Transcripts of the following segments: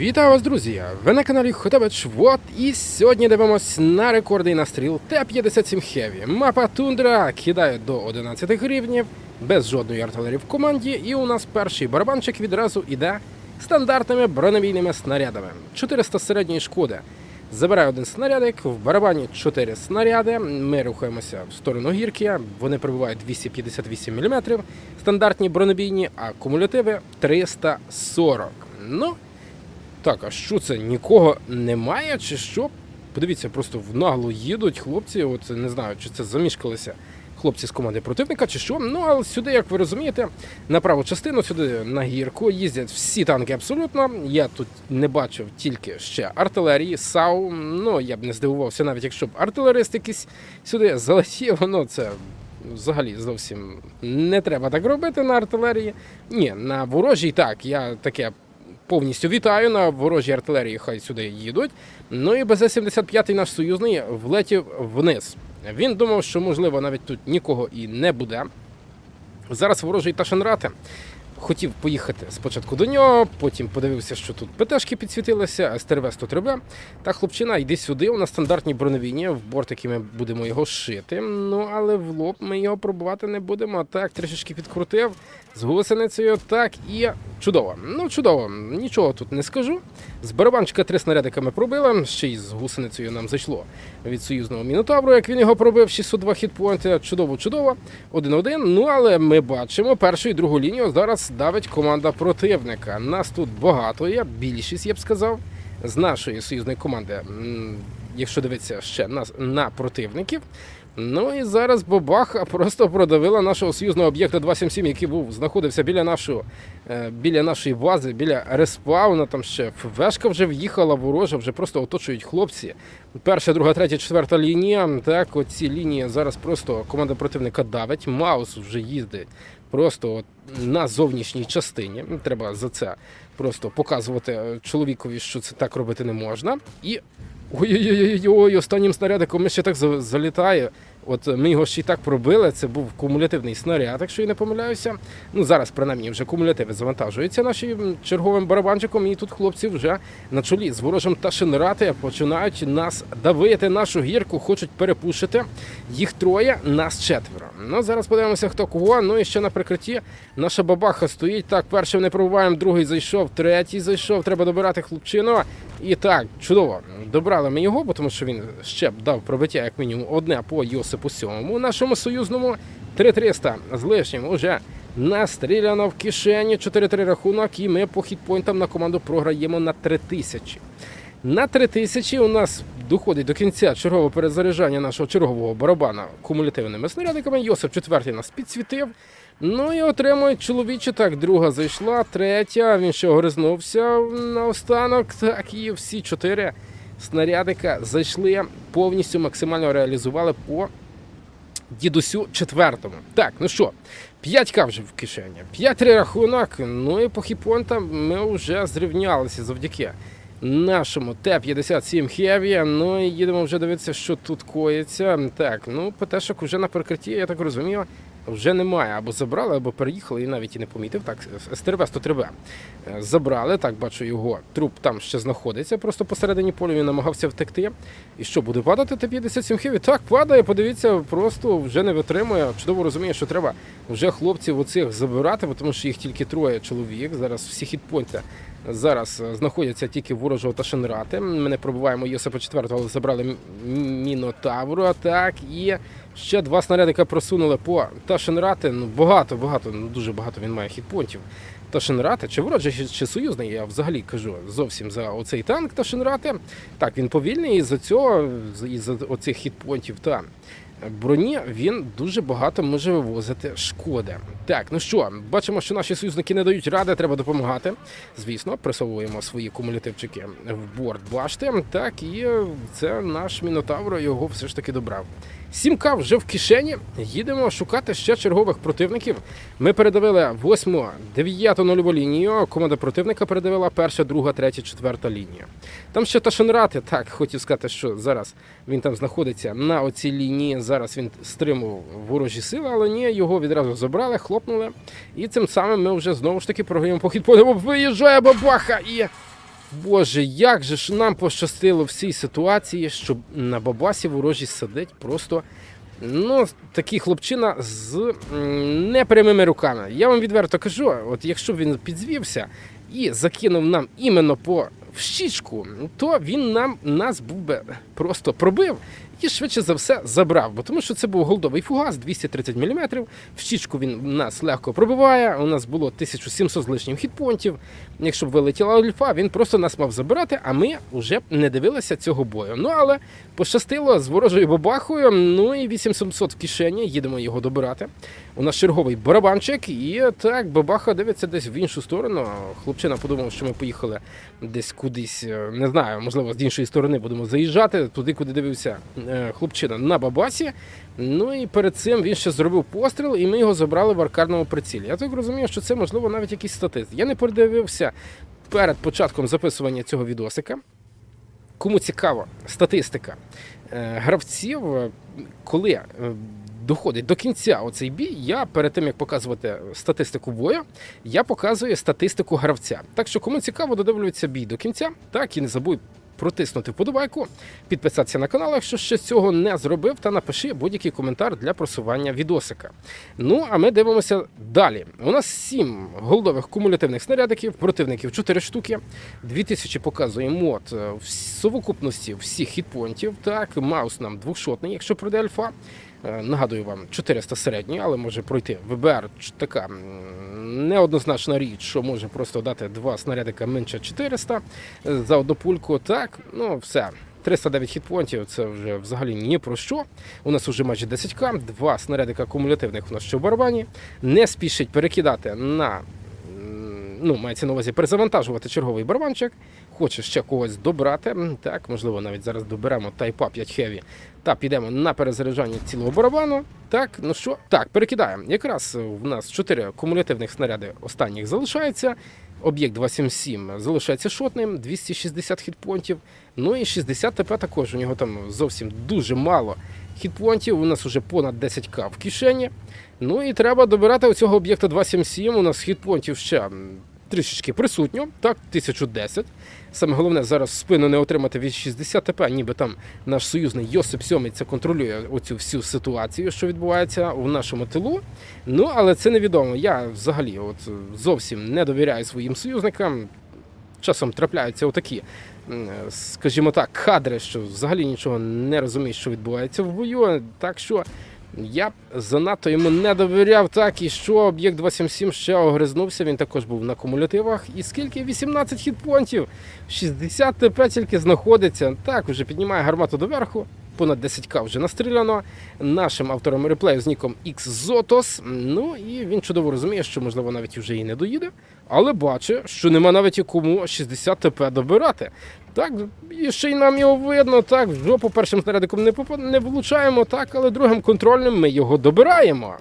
Вітаю вас, друзі! Ви на каналі Хотабич Вот і сьогодні дивимось на рекорди і на Т-57 Heavy. Мапа Тундра кидає до 11 рівнів, без жодної артилерії в команді, і у нас перший барабанчик відразу іде стандартними бронебійними снарядами. 400 середньої шкоди. Забирає один снарядик, в барабані 4 снаряди. Ми рухаємося в сторону гірки. Вони прибувають 258 мм, стандартні бронебійні, а кумулятиви 340. Ну, так, а що це? Нікого немає, чи що? Подивіться, просто в нагло їдуть хлопці. От не знаю, чи це замішкалися хлопці з команди противника, чи що. Ну, але сюди, як ви розумієте, на праву частину, сюди на гірку їздять всі танки абсолютно. Я тут не бачив тільки ще артилерії, САУ. Ну, я б не здивувався, навіть якщо б артилерист якийсь сюди залетів, ну це. Взагалі зовсім не треба так робити на артилерії. Ні, на ворожій так, я таке повністю вітаю на ворожій артилерії, хай сюди їдуть. Ну і БЗ-75 наш союзний влетів вниз. Він думав, що можливо навіть тут нікого і не буде. Зараз ворожий Ташенрате хотів поїхати спочатку до нього, потім подивився, що тут ПТшки підсвітилися, СТРВ 103 Та хлопчина, йди сюди. У нас стандартні броневійні, в бортики ми будемо його шити. Ну але в лоб ми його пробувати не будемо. Так, трішечки підкрутив з гусеницею. Так і чудово. Ну, чудово, нічого тут не скажу. З барабанчика три снарядика ми пробили. Ще й з гусеницею нам зайшло від союзного мінотавру, як він його пробив, 602 хітпоінти. Чудово, чудово. Один-один. Ну але ми бачимо першу і другу лінію. Зараз давить команда противника. Нас тут багато є, більшість, я б сказав, з нашої союзної команди. Якщо дивитися ще на, на противників. Ну і зараз Бабаха просто продавила нашого союзного об'єкта 277, який був знаходився біля нашого е, біля нашої бази, біля респауна. Там ще ФВшка вже в'їхала ворожа, вже просто оточують хлопці. Перша, друга, третя, четверта лінія. Так, оці лінії зараз просто команда противника давить. Маус вже їздить просто от на зовнішній частині. Треба за це просто показувати е, чоловікові, що це так робити не можна. І ой-ой-ой, останнім снарядиком ще так за- залітає. От ми його ще й так пробили. Це був кумулятивний снаряд, якщо я не помиляюся. Ну зараз принаймні вже кумулятиви завантажуються нашим черговим барабанчиком. І тут хлопці вже на чолі з ворожим Ташинрати починають нас давити нашу гірку, хочуть перепушити. Їх троє, нас четверо. Ну зараз подивимося, хто кого. Ну і ще на прикритті наша бабаха стоїть. Так, перший не пробуваємо, другий зайшов, третій зайшов. Треба добирати хлопчину. І так, чудово. Добрали ми його, тому що він ще б дав пробиття як мінімум одне по Йосипу Сьомому. Нашому союзному 3300 з лишнім уже настріляно в кишені. 4-3 рахунок, і ми по хітпойнтам на команду програємо на 3000. На 3000 у нас доходить до кінця чергове перезаряджання нашого чергового барабана кумулятивними снарядиками. Йосип четвертий нас підсвітив. Ну і отримують чоловічі. Так, друга зайшла, третя. Він ще огризнувся наостанок. Так, і всі чотири снарядика зайшли повністю максимально реалізували по дідусю четвертому. Так, ну що, 5к вже в кишені, 5 рахунок. Ну і по хіпонтам ми вже зрівнялися завдяки нашому Т-57 Heavy. Ну і їдемо вже дивитися, що тут коїться. Так, ну ПТшок вже на прикритті, я так розумію. Вже немає, або забрали, або переїхали, і навіть і не помітив. Так, СТРВ 103Б забрали. Так, бачу його труп там ще знаходиться. Просто посередині поля він намагався втекти. І що буде падати Т-57 Хеві? Так, падає. Подивіться, просто вже не витримує. Чудово розуміє, що треба вже хлопців оцих забирати, тому що їх тільки троє чоловік. Зараз всі хітпойнти зараз е, знаходяться тільки ворожого та Шенрати. Ми не пробуваємо Йосипа 4 але забрали Мінотавру. Так, і ще два снарядика просунули по Ташенрати. Ну, багато, багато, ну дуже багато він має хітпонтів. Ташенрати, чи ворожий, чи, чи союзний, я взагалі кажу зовсім за оцей танк Ташенрати. Так, він повільний, і за цього, і за оцих хітпонтів та броні він дуже багато може вивозити шкоди. Так, ну що, бачимо, що наші союзники не дають ради, треба допомагати. Звісно, присовуємо свої кумулятивчики в борт башти. Так, і це наш мінотавр його все ж таки добрав. 7К вже в кишені. Їдемо шукати ще чергових противників. Ми передавили 8, 9 нульову лінію. Команда противника передавила перша, друга, третя, четверта лінія. Там ще Ташенрати, так, хотів сказати, що зараз він там знаходиться на оцій лінії. Зараз він стримував ворожі сили, але ні, його відразу забрали, хлопнули. І цим самим ми вже знову ж таки програємо по хітпоінтам. Виїжджає бабаха і. Боже, як же ж нам пощастило в цій ситуації, що на бабасі ворожі сидить просто. Ну, такий хлопчина з непрямими руками. Я вам відверто кажу, от якщо б він підзвівся і закинув нам іменно по в щічку, то він нам нас був би просто пробив і швидше за все забрав. Бо тому що це був голдовий фугас 230 мм. В щічку він нас легко пробиває. У нас було 1700 з лишнім хітпонтів. Якщо б вилетіла альфа, він просто нас мав забирати, а ми вже не дивилися цього бою. Ну але пощастило з ворожою бабахою. Ну і 8700 в кишені. Їдемо його добирати. У нас черговий барабанчик, і так бабаха дивиться десь в іншу сторону. Хлопчина подумав, що ми поїхали десь кудись, е, не знаю, можливо, з іншої сторони будемо заїжджати туди, куди дивився е, хлопчина на бабасі. Ну і перед цим він ще зробив постріл, і ми його забрали в аркадному прицілі. Я так розумію, що це можливо навіть якийсь статист. Я не передивився перед початком записування цього відосика. Кому цікаво, статистика е, гравців, е, коли е, доходить до кінця оцей бій, я перед тим як показувати статистику бою, я показую статистику гравця. Так що, кому цікаво, додивлюється бій до кінця, так і не забудь протиснути вподобайку, підписатися на канал, якщо ще цього не зробив, та напиши будь-який коментар для просування відосика. Ну, а ми дивимося далі. У нас 7 голдових кумулятивних снарядиків, противників 4 штуки. 2000 показує мод е, в совокупності всіх хітпонтів. Так, маус нам двохшотний, якщо пройде альфа. Е, Нагадую вам, 400 середній, але може пройти ВБР така неоднозначна річ, що може просто дати два снарядика менше 400 е, за одну пульку. Так, ну все. 309 хітпонтів це вже взагалі ні про що. У нас уже майже 10к, два снарядика кумулятивних у нас ще в барабані. Не спішить перекидати на ну, мається на увазі перезавантажувати черговий барабанчик. Хоче ще когось добрати. Так, можливо, навіть зараз доберемо Type 5 Heavy та підемо на перезаряджання цілого барабану. Так, ну що, так, перекидаємо. Якраз в нас 4 кумулятивних снаряди останніх залишається. Об'єкт 277 залишається шотним, 260 хітпонтів. Ну і 60 ТП також. У нього там зовсім дуже мало хітпонтів. У нас вже понад 10к в кишені. Ну і треба добирати у цього об'єкта 277. У нас хітпонтів ще трішечки присутньо, так, 1010. Саме головне зараз спину не отримати від 60 ТП, ніби там наш союзний Йосип Сьомий це контролює оцю всю ситуацію, що відбувається в нашому тилу. Ну, але це невідомо. Я взагалі от зовсім не довіряю своїм союзникам. Часом трапляються отакі, скажімо так, кадри, що взагалі нічого не розумієш, що відбувається в бою. Так що я б занадто йому не довіряв, так і що об'єкт 277 ще огризнувся. Він також був на кумулятивах. І скільки? 18 хітпонтів, 60 ТП тільки знаходиться. Так, вже піднімає гармату доверху. Понад 10к вже настріляно нашим автором реплею з ніком XZotos. Ну і він чудово розуміє, що можливо навіть вже і не доїде, але бачить, що нема навіть і кому 60 ТП добирати. Так, і ще й нам його видно, так, в жопу першим снарядиком не, попа- не влучаємо, так, але другим контрольним ми його добираємо.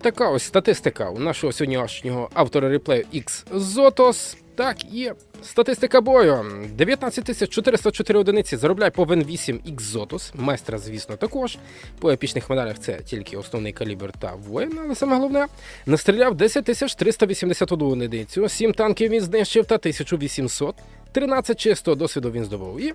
Така ось статистика у нашого сьогоднішнього автора реплею X Zotos. Так і статистика бою. 19 404 одиниці заробляє по Вен 8 X Zotos. Майстра, звісно, також. По епічних медалях це тільки основний калібр та воїн, але саме головне. Настріляв 10 381 одиницю, 7 танків він знищив та 1800. 13 чистого досвіду він здобув. І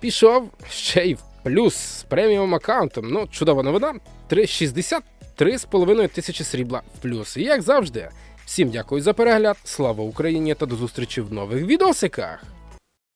пішов ще й в плюс з преміум аккаунтом. Ну, чудова новина. 360 3,5 тисячі срібла в плюс. І як завжди, всім дякую за перегляд, слава Україні та до зустрічі в нових відосиках!